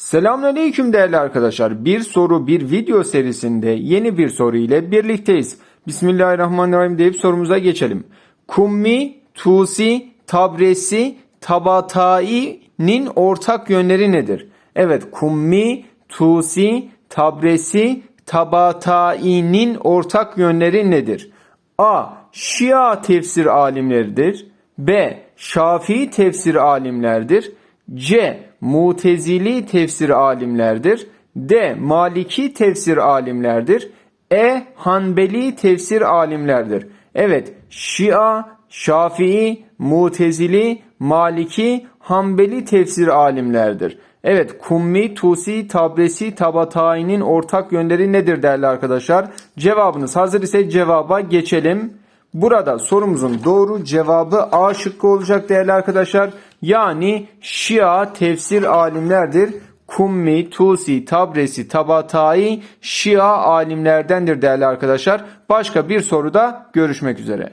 Selamünaleyküm değerli arkadaşlar. Bir soru bir video serisinde yeni bir soru ile birlikteyiz. Bismillahirrahmanirrahim deyip sorumuza geçelim. Kummi, Tusi, Tabresi, Tabatai'nin ortak yönleri nedir? Evet, Kummi, Tusi, Tabresi, Tabatai'nin ortak yönleri nedir? A. Şia tefsir alimleridir. B. Şafii tefsir alimlerdir. C. Mutezili tefsir alimlerdir. D. Maliki tefsir alimlerdir. E. Hanbeli tefsir alimlerdir. Evet, Şia, Şafii, Mutezili, Maliki, Hanbeli tefsir alimlerdir. Evet, Kummi, Tusi, Tabresi, Tabatai'nin ortak yönleri nedir değerli arkadaşlar? Cevabınız hazır ise cevaba geçelim. Burada sorumuzun doğru cevabı A şıkkı olacak değerli arkadaşlar. Yani Şia tefsir alimlerdir. Kummi, Tusi, Tabresi, Tabatai Şia alimlerdendir değerli arkadaşlar. Başka bir soruda görüşmek üzere.